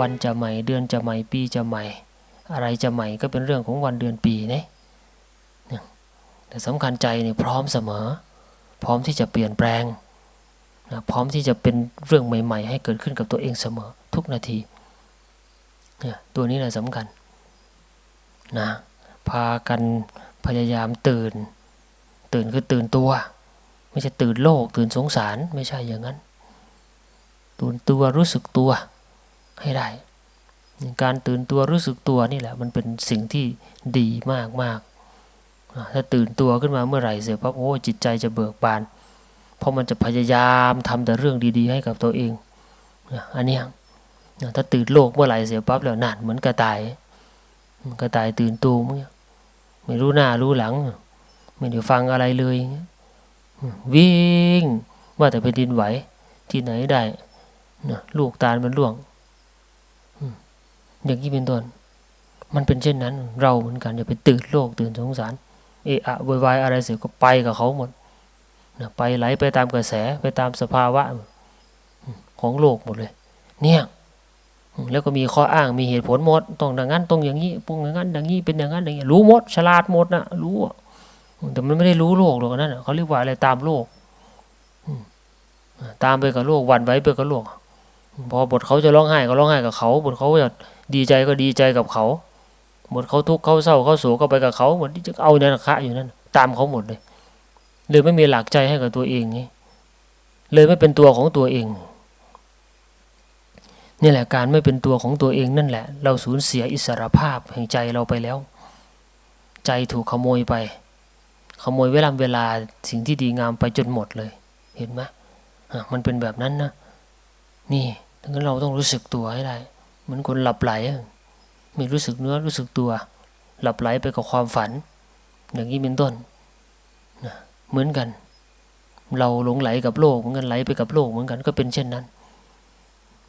วันจะใหม่เดือนจะใหม่ปีจะใหม่ อะไรจะใหม่ก็เป็นเรื่องของวันเดือนปีนะเนี่ยแต่สำคัญใจเนี่ยพร้อมเสมอ พร้อมที่จะเปลี่ยนแปลงนะพร้อมที่จะเป็นเรื่องใหม่ ๆ ให้เกิดขึ้นกับตัวเองเสมอทุกนาทีเนี่ยตัวนี้แหละสำคัญนะพากันพยายามตื่น ตื่นคือตื่นตัว ไม่ใช่ตื่นโลกตื่นสงสารไม่ใช่อย่างนั้น ตื่นตัวรู้สึกตัว ให้ได้ การตื่นตัวรู้สึกตัวนี่แหละ มันเป็นสิ่งที่ดีมากมากถ้าตื่นตัวขึ้นมาเมื่อไหร่เสร็จปั๊บโอ้จิตใจจะเบิกบาน เพราะมันจะพยายามทำแต่เรื่องดีๆ ให้กับตัวเองอันนี้ถ้าตื่นโลกเมื่อไหร่เสียปั๊บแล้วนั่นเหมือนกระต่ายกระต่ายตื่นตูมไม่รู้หน้ารู้หลัง ไม่ได้ฟังอะไรเลยวิ่งว่าแต่เป็นดินไหวที่ไหนได้ลูกตาลมันร่วง อย่างนี้เป็นต้นมันเป็นเช่นนั้น เราเหมือนกันอย่าไปตื่นโลกตื่นสงสารเอะอะวยวายอะไรเสียก็ไปกับเขาหมดนะไปไหลไปตามกระแสไปตามสภาวะของโลกหมดเลย เนี่ยแล้วก็มีข้ออ้างมีเหตุผลหมดต้องอย่างนั้นต้องอย่างนี้ปุ่งอย่างนั้นอย่างนี้เป็นอย่างนั้นอย่างนี้รู้หมด ฉลาดหมดนะรู้แต่มันไม่ได้รู้โลกหรอกนั่นเขาเรียกว่าอะไรตามโลกตามไปกับโลกวันไว้ไปกับโลก พอบทเขาจะร้องไห้ก็ร้องไห้กับเขาบทเขาจะ ดีใจก็ดีใจกับเขาบทเขาทุกข์เขาเศร้าเขาโศกก็ไปกับเขาหมดที่จะเอาเนี่ยคะอยู่นั่นตามเขาหมดเลยเลยไม่มีหลักใจให้กับตัวเองนี่เลยไม่เป็นตัวของตัวเองนี่แหละการไม่เป็นตัวของตัวเองนั่นแหละ เราสูญเสียอิสรภาพแห่งใจเราไปแล้ว ใจถูกขโมยไป ขโมยเวลาเวลาสิ่งที่ดีงามไปจนหมดเลย เห็นไหมมันเป็นแบบนั้นนะ นี่ดังนั้นเราต้องรู้สึกตัวให้ได้ เหมือนคนหลับไหลไม่รู้สึกเนื้อรู้สึกตัว หลับไหลไปกับความฝัน อย่างนี้เป็นต้นนะเหมือนกัน เราหลงไหลกับโลกเหมือนกันไหลไปกับโลกเหมือนกันก็เป็นเช่นนั้น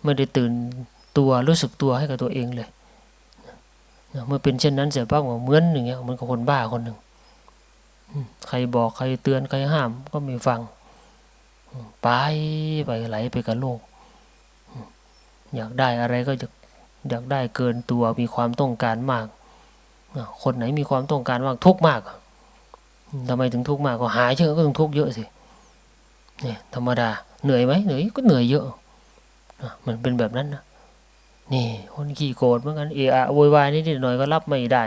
ไม่ได้ตื่นตัวรู้สึกตัวให้กับตัวเองเลยเมื่อเป็นเช่นนั้นเสียปั๊บเหมือนอย่างเงี้ยเหมือนกับคนบ้าคนหนึ่งใครบอกใครเตือนใครห้ามก็ไม่ฟังไปไปไหลไปกับโลก อยากได้อะไรก็จะ อยากได้เกินตัวมีความต้องการมาก คนไหนมีความต้องการมากทุกมากทำไมถึงทุกมากก็หายเยอก็ต้องทุกเยอะสิเนี่ยธรรมดาเหนื่อยไหมเหนื่อยก็เหนื่อยเยอะมันเป็นแบบนั้นนะนี่คนขี้โกรธเหมือนกันเอะอะโวยวายนิดหน่อยก็รับไม่ได้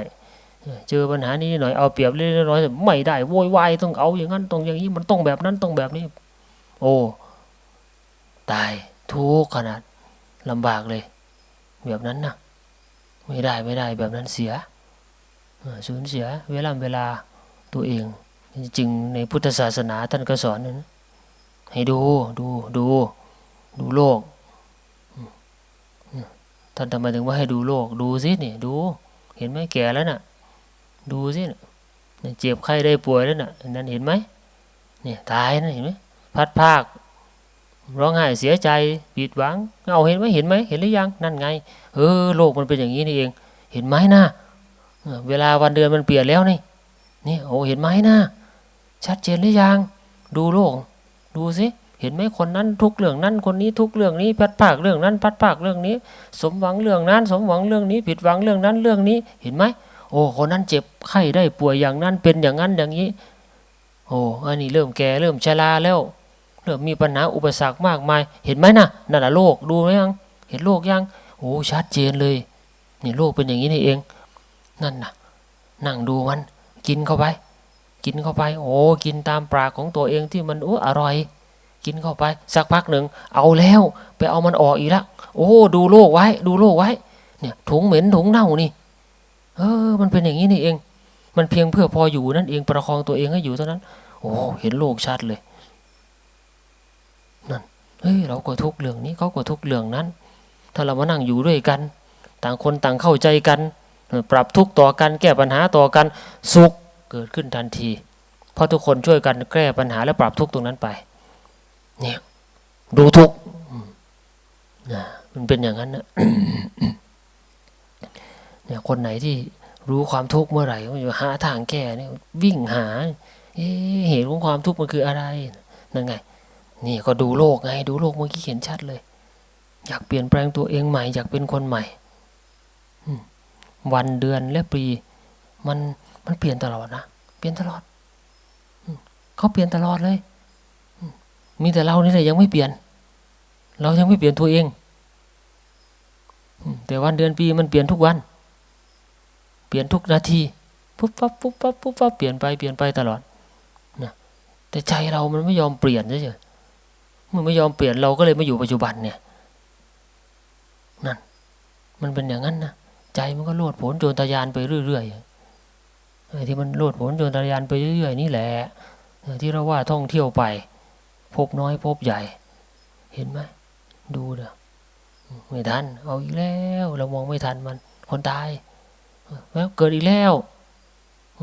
เจอปัญหานี้หน่อยเอาเปรียบเล็กน้อยไม่ได้โวยวายต้องเอาอย่างนั้นต้องอย่างนี้มันต้องแบบนั้นต้องแบบนี้ โอ้ ตายทุกขนาดลำบากเลย แบบนั้นนะไม่ได้ไม่ได้แบบนั้นเสียสูญเสียเวลาเวลาตัวเอง จริงในพุทธศาสนาท่านก็สอนนะให้ดูดูดูดูโลกท่านทำไมถึงว่าให้ดูโลก ดูสิเนี่ยดู เห็นไหมแก่แล้วน่ะ ดูสิเนี่ยเจ็บไข้ได้ป่วยแล้วน่ะนั่นเห็นไหมเนี่ยตายนะเห็นไหมพัดภาค ร้องไห้เสียใจผิดหวังเอาเห็นไหมเห็นไหมเห็นหรือยังนั่นไงเออโลกมันเป็นอย่างนี้นี่เอง เห็นไหมนะเวลาวันเดือนมันเปลี่ยนแล้วนี่นี่โอ้เห็นไหมนะชัดเจนหรือยังดูโลก ดูสิเห็นไหมคนนั้นทุกเรื่องนั้นคนนี้ทุกเรื่องนี้พัดภาคเรื่องนั้นพัดภาคเรื่องนี้ สมหวังเรื่องนั้น สมหวังเรื่องนี้ ผิดหวังเรื่องนั้นเรื่องนี้ เห็นไหมโอ้คนนั้นเจ็บไข้ได้ป่วยอย่างนั้นเป็นอย่างนั้นอย่างนี้ โอ้อันนี้เริ่มแก่เริ่มชราแล้ว เริ่มมีปัญหาอุปสรรคมากมาย เห็นไหมนะนั่นแหละโลกดูไหมยัง เห็นโลกยังโอ้ชัดเจนเลยนี่โลกเป็นอย่างนี้นี่เอง นั่นนะนั่งดูมัน กินเข้าไป กินเข้าไป โอ้กินตามปากของตัวเองที่มันโอ้อร่อย กินเข้าไป สักพักหนึ่งเอาแล้ว ไปเอามันออกอีกล้วโอ้ดูโลกไว้ ดูโลกไว้ เนี่ยถุงเหม็นถุงเน่านี่ เออ มันเป็นอย่างนี้นี่เอง มันเพียงเพื่อพออยู่นั่นเองประคองตัวเองให้อยู่เท่านั้น โอ้เห็นโลกชัดเลย เฮ้ยเราก็ทุกเรื่องนี้เขาก็ทุกเรื่องนั้น ถ้าเรามานั่งอยู่ด้วยกัน ต่างคนต่างเข้าใจกัน ปรับทุกต่อกันแก้ปัญหาต่อกันสุขเกิดขึ้นทันที เพราะทุกคนช่วยกันแก้ปัญหาและปรับทุกตรงนั้นไป เนี่ยดูทุกนะมันเป็นอย่างนั้นนะเนี่ยคนไหนที่รู้ความทุกข์เมื่อไหร่ก็จะหาทางแก้เนี่ยวิ่งหาเเหตุของความทุกข์มันคืออะไรนั่นไง นี่ก็ดูโลกไง ดูโลกเมื่อกี้เห็นชัดเลย อยากเปลี่ยนแปลงตัวเองใหม่ อยากเป็นคนใหม่วันเดือนและปี มันมันเปลี่ยนตลอดนะเปลี่ยนตลอดเขาเปลี่ยนตลอดเลยมีแต่เรานี่แหละยังไม่เปลี่ยน เรายังไม่เปลี่ยนตัวเองแต่วันเดือนปีมันเปลี่ยนทุกวัน เปลี่ยนทุกนาทีปุ๊บปั๊บปุ๊บปั๊บปุ๊บปั๊บเปลี่ยนไปเปลี่ยนไปตลอดนะแต่ใจเรามันไม่ยอมเปลี่ยนเฉยๆ มื่อไม่ยอมเปลี่ยนเราก็เลยมาอยู่ปัจจุบันเนี่ยนั่นมันเป็นอย่างนั้นนะใจมันก็โลดโผนโจรทะยานไปเรื่อยๆไอ้ที่มันโลดโผนโจรทะยานไปเรื่อยๆนี่แหละที่เราว่าท่องเที่ยวไป พบน้อยพบใหญ่ เห็นไหมดูเด้อไม่ทัน เอาอีกแล้ว เรามองไม่ทันมัน คนตายแล้วเกิดอีกแล้ว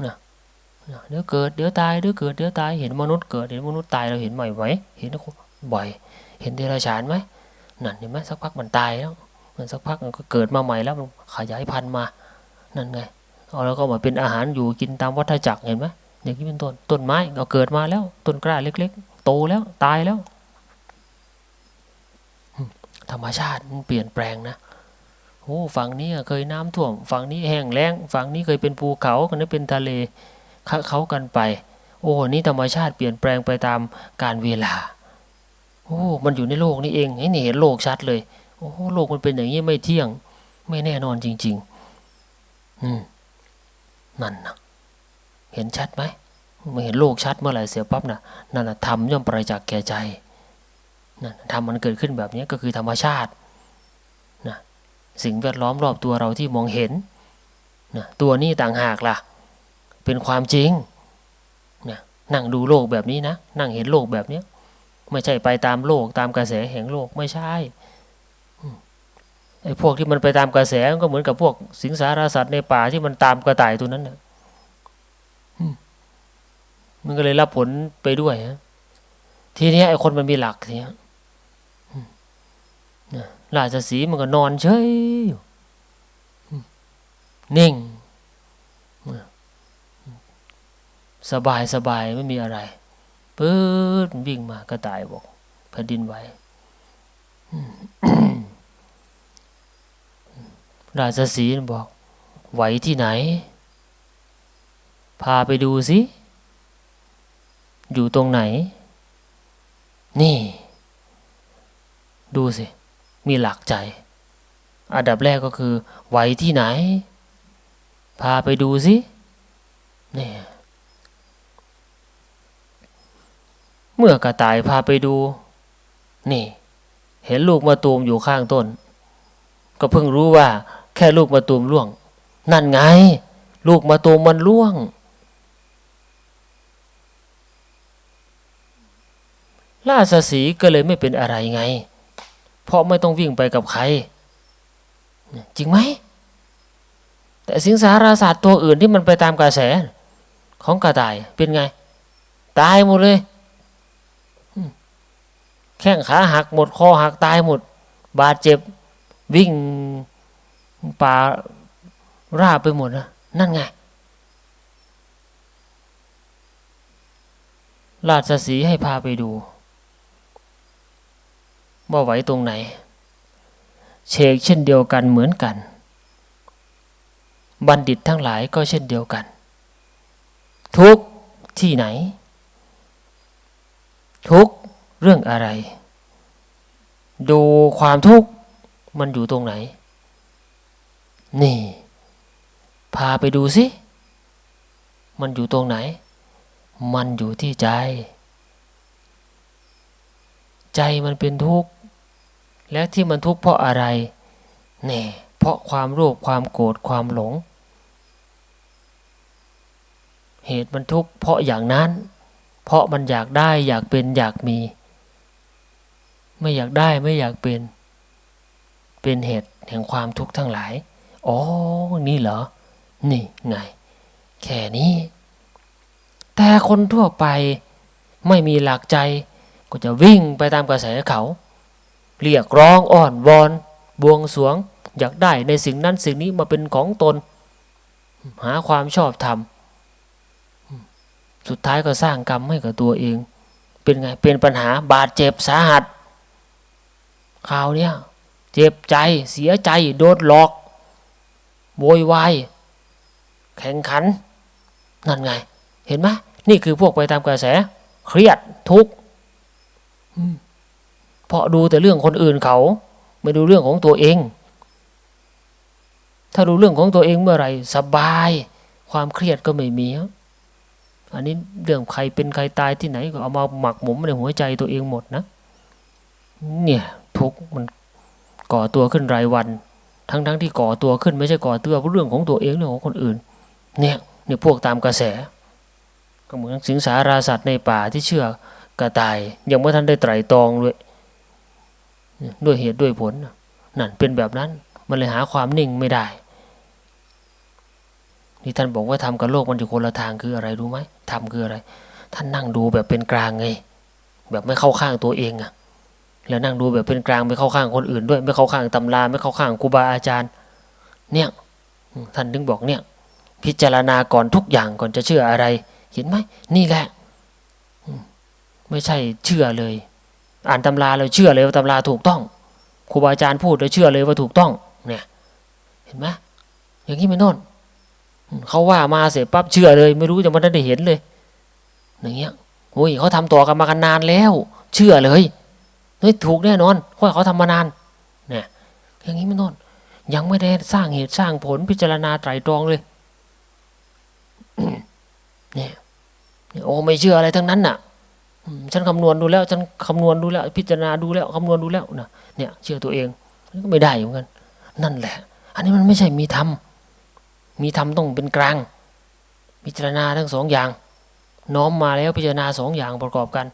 นะเดี๋ยวเกิดเดี๋ยวตายเดี๋ยวเกิดเดี๋ยวตายเห็นมนุษย์เกิดเห็นมนุษย์ตายเราเห็นบ่อยไหมเห็น บ่อย เห็นเดรัจฉานไหมนั่นเห็นไหมสักพักมันตายแล้วมันสักพักมันก็เกิดมาใหม่แล้วมันขยายพันธุ์มานั่นไงเอาแล้วก็มาเป็นอาหารอยู่กินตามวัฏจักรเห็นไหมอย่างนี้เป็นต้นต้นไม้ก็เกิดมาแล้ว ต้นกล้าเล็ก ๆ โตแล้วตายแล้ว ธรรมชาติมันเปลี่ยนแปลงนะโอ้ฝั่งนี้เคยน้ำท่วมฝั่งนี้แห้งแล้งฝั่งนี้เคยเป็นภูเขากันนี้เป็นทะเลเขากันไป โอ้นี่ธรรมชาติเปลี่ยนแปลงไปตามการเวลา โอ้ มันอยู่ในโลกนี้เองให้นี่เห็นโลกชัดเลย โอ้โลกมันเป็นอย่างนี้ไม่เที่ยง ไม่แน่นอนจริง ๆ อืมนั่นนะเห็นชัดไหมไม่เห็นโลกชัดเมื่อไหร่เสียปั๊บนะนั่นนะธรรมย่อมประจักษ์แก่ใจนั่นธรรมมันเกิดขึ้นแบบนี้ก็คือธรรมชาตินะสิ่งแวดล้อมรอบตัวเราที่มองเห็นนะตัวนี้ต่างหากล่ะ เป็นความจริงนะนั่งดูโลกแบบนี้นะ นั่งเห็นโลกแบบนี้ ไม่ใช่ไปตามโลกตามกระแสแห่งโลกไม่ใช่ไอ้พวกที่มันไปตามกระแสก็เหมือนกับพวกสิงสารสัตว์ในป่าที่มันตามกระต่ายตัวนั้นน่ะมันก็เลยรับผลไปด้วยฮะทีนี้ไอ้คนมันมีหลักทีเนี้ยราชสีมันก็นอนเฉยอยู่นิ่ง สบายสบายไม่มีอะไร ปื๊ดวิ่งมากระต่ายบอกแผ่นดินไหวราชสีบอก ไหวที่ไหน พาไปดูสิ อยู่ตรงไหน นี่ ดูสิ มีหลักใจ อันดับแรกก็คือ ไหวที่ไหน พาไปดูสิเนี่ย เมื่อกระต่ายพาไปดู นี่ เห็นลูกมาตูมอยู่ข้างต้น ก็เพิ่งรู้ว่า แค่ลูกมาตูมล่วง นั่นไง ลูกมาตูมมันล่วงราชสีก็เลยไม่เป็นอะไรไง เพราะไม่ต้องวิ่งไปกับใคร จริงไหม แต่สิงสาราสตว์ตัวอื่นที่มันไปตามกระแส ของกระต่ายเป็นไง ตายหมดเลย แข้งขาหักหมดคอหักตายหมด บาดเจ็บวิ่งป่าราบไปหมดนะนั่นไง ราชสีห์ให้พาไปดู ว่าไหวตรงไหน เชกเช่นเดียวกันเหมือนกัน บัณฑิตทั้งหลายก็เช่นเดียวกัน ทุกที่ไหน ทุก เรื่องอะไร ดูความทุกข์มันอยู่ตรงไหน นี่ พาไปดูสิ มันอยู่ตรงไหน มันอยู่ที่ใจ ใจมันเป็นทุกข์ และที่มันทุกข์เพราะอะไรแน่เพราะความโลภความโกรธความหลง เหตุมันทุกข์เพราะอย่างนั้น เพราะมันอยากได้อยากเป็นอยากมี ไม่อยากได้ไม่อยากเป็น เป็นเหตุแห่งความทุกข์ทั้งหลาย อ๋อ นี่เหรอ นี่ไง แค่นี้ แต่คนทั่วไปไม่มีหลักใจ ก็จะวิ่งไปตามกระแสเขา เรียกร้องอ้อนวอน บวงสรวง อยากได้ในสิ่งนั้นสิ่งนี้มาเป็นของตน หาความชอบธรรมสุดท้ายก็สร้างกรรมให้กับตัวเอง เป็นไง เป็นปัญหาบาดเจ็บสาหัส คราวเนี้ยเจ็บใจเสียใจโดนหลอกโวยวายแข่งขัน นั่นไง เห็นไหมนี่คือพวกไปตามกระแส เครียดทุกข์อืมเพราะดูแต่เรื่องคนอื่นเขา ไม่ดูเรื่องของตัวเอง ถ้าดูเรื่องของตัวเองเมื่อไหร่สบาย ความเครียดก็ไม่มีครับอันนี้เรื่องใครเป็นใครตายที่ไหนก็เอามาหมักหมมในหัวใจตัวเองหมดนะ เนี่ย ทุกข์มันก่อตัวขึ้นรายวัน ทั้งทั้งที่ก่อตัวขึ้นไม่ใช่ก่อตัวเพราะเรื่องของตัวเองเรื่องของคนอื่น เนี่ยเนี่ยพวกตามกระแส ก็เหมือนสิงสาราสัตว์ในป่าที่เชื่อกระต่าย ยังไม่ทันได้ไตรตรองด้วยด้วยเหตุด้วยผลนั่นเป็นแบบนั้นมันเลยหาความนิ่งไม่ได้ นี่ท่านบอกว่าทำกับโลกมันอยู่คนละทางคืออะไรรู้ไหมทำคืออะไร ท่านนั่งดูแบบเป็นกลางไง แบบไม่เข้าข้างตัวเองอะ แล้วนั่งดูแบบเป็นกลางไม่เข้าข้างคนอื่นด้วย ไม่เข้าข้างตำราไม่เข้าข้างครูบาอาจารย์ เนี่ย ท่านถึงบอกเนี่ย พิจารณาก่อนทุกอย่างก่อนจะเชื่ออะไร เห็นไหมนี่แหละ ไม่ใช่เชื่อเลย อ่านตำราเลยเชื่อเลยว่าตำราถูกต้องครูบาอาจารย์พูดเลยเชื่อเลยว่าถูกต้อง เนี่ย เห็นไหมอย่างนี้ไม่นอนเขาว่ามาเสร็จปั๊บเชื่อเลย ไม่รู้จะมันได้เห็นเลย อย่างเงี้ยโอ้ยเขาทำต่อกันมากันนานแล้ว เชื่อเลย เฮ้ยถูกแน่นอนเพราะเขาทำมานานเนี่ยอย่างนี้ไม่นอน ยังไม่ได้สร้างเหตุสร้างผลพิจารณาไตรตรองเลยเนี่ยโอ้ไม่เชื่ออะไรทั้งนั้นน่ะฉันคำนวณดูแล้ว ฉันคำนวณดูแล้ว พิจารณาดูแล้วคำนวณดูแล้วนะเนี่ยเชื่อตัวเองก็ไม่ได้เหมือนกัน นั่นแหละ อันนี้มันไม่ใช่มีธรรมมีธรรมต้องเป็นกลาง พิจารณาทั้งสองอย่าง น้อมมาแล้วพิจารณาสองอย่างประกอบกัน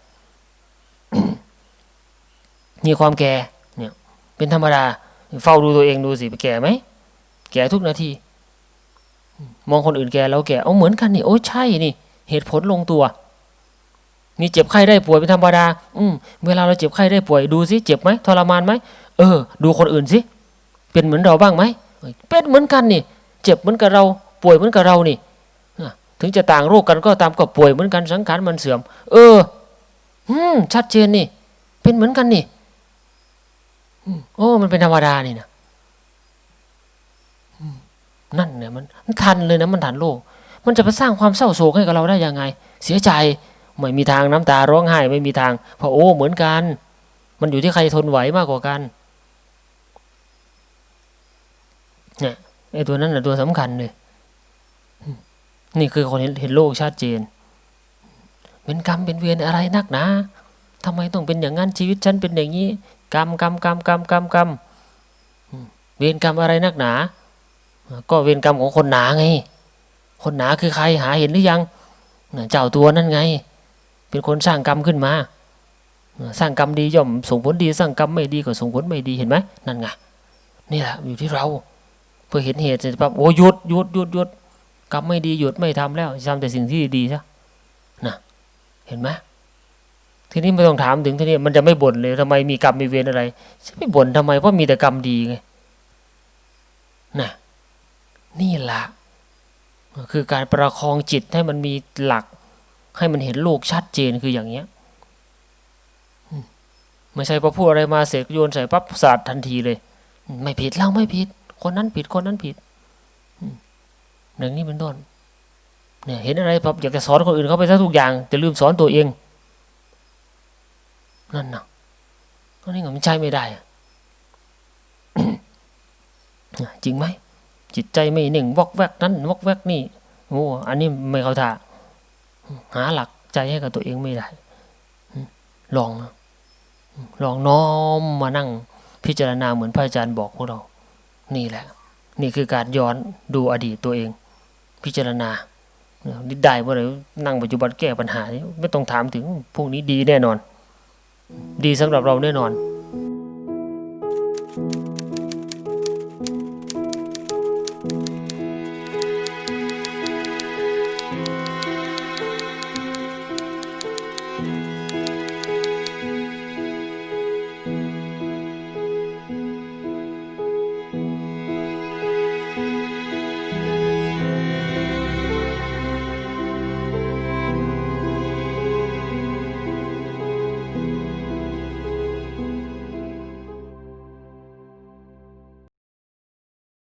มีความแก่เนี่ยเป็นธรรมดา เฝ้าดูตัวเองดูสิแก่ไหมแก่ทุกนาที มองคนอื่นแก่แล้วแก่เอาเหมือนกันนี่โอ้ใช่นี่ เหตุผลลงตัวนี่เจ็บไข้ได้ป่วยเป็นธรรมดา อืมเวลาเราเจ็บไข้ได้ป่วยดูสิเจ็บไหมทรมานไหมเออ ดูคนอื่นสิเป็นเหมือนเราบ้างไหมเป็นเหมือนกันนี่ เจ็บเหมือนกับเรา ป่วยเหมือนกับเรานี่ถึงจะต่างโรคกันก็ตามก็ป่วยเหมือนกันสังขารมันเสื่อม เออ อืมชัดเจนนี่ เป็นเหมือนกันนี่ โอ้ มันเป็นธรรมดานี่นะนั่นเนี่ยมันมันทันเลยนะมันทันโลก มันจะไปสร้างความเศร้าโศกให้กับเราได้ยังไง เสียใจไม่มีทางน้ำตาร้องไห้ไม่มีทางเพราะโอ้เหมือนกัน มันอยู่ที่ใครทนไหวมากกว่ากันเนี่ยไอ้ตัวนั้นแหละตัวสำคัญเลยนี่คือคนเห็นเห็นโลกชัดเจน เป็นกรรมเป็นเวรอะไรนักหนาทำไมต้องเป็นอย่างนั้นชีวิตฉันเป็นอย่างนี้ กรรมกรรมกรรมกรรมกรรมกรรมอืมเวรกรรมอะไรนักหนา ก็เวรกรรมของคนหนาไง คนหนาคือใครหาเห็นหรือยังเจ้าตัวนั่นไง เป็นคนสร้างกรรมขึ้นมา สร้างกรรมดีย่อมส่งผลดี สร้างกรรมไม่ดีก็ส่งผลไม่ดีเห็นไหมนั่นไงนี่แหละอยู่ที่เราเพื่อเห็นเหตุเสร็จปั๊บโอ้หยุดหยุดหยุดหยุดกรรมไม่ดีหยุดไม่ทำแล้วทำแต่สิ่งที่ดีซะนะเห็นไหม ทีนี้ไม่ต้องถามถึงทีนี้มันจะไม่บ่นเลยทำไมมีกรรมมีเวรอะไรจะไม่บ่นทำไมเพราะมีแต่กรรมดีไงนะนี่แหละคือการประคองจิตให้มันมีหลัก ให้มันเห็นโลกชัดเจนคืออย่างเนี้ยไม่ใช่พอพูดอะไรมาเสร็จโยนใส่ปั๊บศาสตร์ทันทีเลย ไม่ผิดเราไม่ผิด คนนั้นผิดคนนั้นผิดอืมอย่างนี้เป็นต้นเนี่ยเห็นอะไรปั๊บอยากจะสอนคนอื่นเขาไปซะทุกอย่างแต่ลืมสอนตัวเอง นั่นนะก็นี่มันใช่ไม่ได้จริงไหมจิตใจไม่หนึ่งวอกแวกนั้นวอกแวกนี่โอ้อันนี้ไม่เข้าท่าหาหลักใจให้กับตัวเองไม่ได้ลองนะลองน้อมมานั่งพิจารณาเหมือนพระอาจารย์บอกพวกเรา นี่แหละ นี่คือการย้อนดูอดีตตัวเอง พิจารณานี่ได้เมื่อไหรนั่งปัจจุบันแก้ปัญหานี่ไม่ต้องถามถึงพวกนี้ดีแน่นอน ดีสำหรับเราแน่นอน